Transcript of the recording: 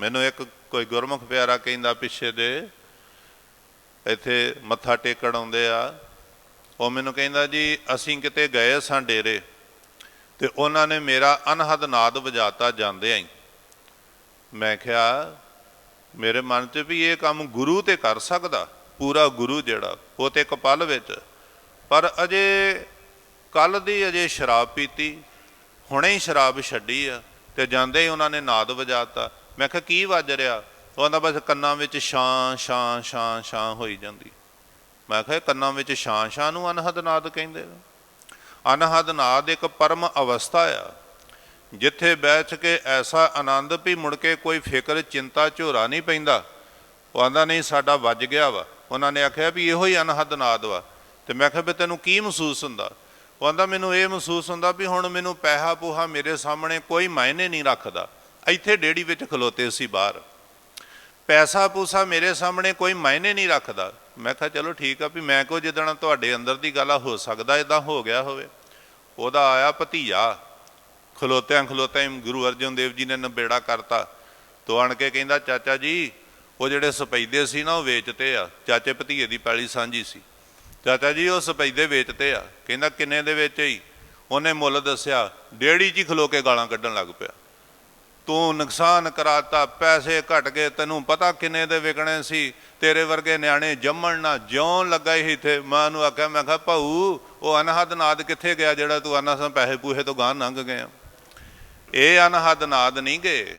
ਮੈਨੂੰ ਇੱਕ ਕੋਈ ਗੁਰਮੁਖ ਪਿਆਰਾ ਕਹਿੰਦਾ ਪਿੱਛੇ ਦੇ, ਇੱਥੇ ਮੱਥਾ ਟੇਕਣ ਆਉਂਦੇ ਆ। ਉਹ ਮੈਨੂੰ ਕਹਿੰਦਾ ਜੀ, ਅਸੀਂ ਕਿਤੇ ਗਏ ਸਾਂ ਡੇਰੇ ਤੇ ਉਹਨਾਂ ਨੇ ਮੇਰਾ ਅਨਹਦ ਨਾਦ ਵਜਾਤਾ ਜਾਂਦੇ ਆਂ ਮੈਂ ਕਿਹਾ, ਮੇਰੇ ਮਨ 'ਚ ਵੀ ਇਹ ਕੰਮ ਗੁਰੂ ਤੇ ਕਰ ਸਕਦਾ, ਪੂਰਾ ਗੁਰੂ ਜਿਹੜਾ, ਉਹ ਤੇ ਕਪਲ ਵਿੱਚ। ਪਰ ਅਜੇ ਕੱਲ ਦੀ ਅਜੇ ਸ਼ਰਾਬ ਪੀਤੀ, ਹੁਣੇ ਹੀ ਸ਼ਰਾਬ ਛੱਡੀ ਆ ਤੇ ਜਾਂਦੇ ਹੀ ਉਹਨਾਂ ਨੇ ਨਾਦ ਵਜਾਤਾ। ਮੈਂ ਕਿਹਾ, ਕੀ ਵੱਜ ਰਿਹਾ? ਉਹ ਕਹਿੰਦਾ ਬਸ ਕੰਨਾਂ ਵਿੱਚ ਛਾਂ ਛਾਂ ਛਾਂ ਛਾਂ ਹੋਈ ਜਾਂਦੀ। ਮੈਂ ਕਿਹਾ ਕੰਨਾਂ ਵਿੱਚ ਛਾਂ ਛਾਂ ਨੂੰ ਅਨਹਦ ਨਾਦ ਕਹਿੰਦੇ ਨੇ। ਅਨਹਦ ਨਾਦ ਇੱਕ ਪਰਮ ਅਵਸਥਾ ਆ। ਜਿੱਥੇ ਬੈਠ ਕੇ ਐਸਾ ਆਨੰਦ ਵੀ ਮੁੜ ਕੇ ਕੋਈ ਫਿਕਰ, ਚਿੰਤਾ, ਝੋਰਾ ਨਹੀਂ ਪੈਂਦਾ। ਉਹ ਆਂਦਾ, ਨਹੀਂ, ਸਾਡਾ ਵੱਜ ਗਿਆ ਵਾ। ਉਹਨਾਂ ਨੇ ਆਖਿਆ ਵੀ ਇਹੋ ਹੀ ਅਨਹਦ ਨਾਦ ਵਾ। ਤੇ ਮੈਂ ਕਿਹਾ, ਵੀ ਤੈਨੂੰ ਕੀ ਮਹਿਸੂਸ ਹੁੰਦਾ? ਉਹ ਆਂਦਾ, ਮੈਨੂੰ ਇਹ ਮਹਿਸੂਸ ਹੁੰਦਾ ਵੀ ਹੁਣ ਮੈਨੂੰ ਪੈਸਾ ਪੂਹਾ ਮੇਰੇ ਸਾਹਮਣੇ ਕੋਈ ਮਾਇਨੇ ਨਹੀਂ ਰੱਖਦਾ। ਇੱਥੇ ਡੇੜੀ ਵਿੱਚ ਖਲੋਤੇ ਸੀ ਬਾਹਰ। ਪੈਸਾ ਪੂਸਾ ਮੇਰੇ ਸਾਹਮਣੇ ਕੋਈ ਮਾਇਨੇ ਨਹੀਂ ਰੱਖਦਾ। ਮੈਂ ਕਿਹਾ, ਚਲੋ ਠੀਕ ਆ ਵੀ ਮੈਂ ਕੋ ਜਿੱਦਣ ਤੁਹਾਡੇ ਅੰਦਰ ਦੀ ਗੱਲ ਆ, ਹੋ ਸਕਦਾ ਇਦਾਂ ਹੋ ਗਿਆ ਹੋਵੇ। ਉਹਦਾ ਆਇਆ ਭਤੀਆ ਖਲੋਤਿਆਂ ਖਲੋਤਿਆਂ ਗੁਰੂ ਅਰਜਨ ਦੇਵ ਜੀ ਨੇ ਨਬੇੜਾ ਕਰਤਾ। ਤੋ ਆਣ ਕੇ ਕਹਿੰਦਾ, ਚਾਚਾ ਜੀ, ਉਹ ਜਿਹੜੇ ਸਪੈਦੇ ਸੀ ਨਾ, ਉਹ ਵੇਚਤੇ ਆ। ਚਾਚੇ ਭਤੀਏ ਦੀ ਪੈਲੀ ਸਾਂਝੀ ਸੀ। ਚਾਚਾ ਜੀ, ਉਹ ਸਪੈਦੇ ਵੇਚਤੇ ਆ। ਕਹਿੰਦਾ, ਕਿੰਨੇ ਦੇ ਵਿੱਚ ਹੀ ਉਹਨੇ ਮੁੱਲ ਦੱਸਿਆ, ਡੇੜੀ 'ਚ ਹੀ ਖਲੋ ਕੇ ਗਾਲਾਂ ਕੱਢਣ ਲੱਗ ਪਿਆ। ਤੂੰ ਨੁਕਸਾਨ ਕਰਾਤਾ, ਪੈਸੇ ਘਟ ਗਏ, ਤੈਨੂੰ ਪਤਾ ਕਿੰਨੇ ਦੇ ਵਿਕਣੇ ਸੀ, ਤੇਰੇ ਵਰਗੇ ਨਿਆਣੇ ਜੰਮਣ ਨਾ ਜਿਉਂ ਲੱਗਾ ਹੀ ਇੱਥੇ। ਮਾਂ ਨੂੰ ਆਖਿਆ, ਮੈਂ ਕਿਹਾ, ਭਾਊ, ਉਹ ਅਨਹਦ ਨਾਦ ਕਿੱਥੇ ਗਿਆ ਜਿਹੜਾ ਤੂੰ ਆਨਾ ਪੈਸੇ ਪੂਹੇ ਤੋਂ ਗਾਂ ਲੰਘ ਗਏ ਆ ਇਹ ਅਨਹਦ ਨਾਦ ਨਹੀਂ ਗਏ।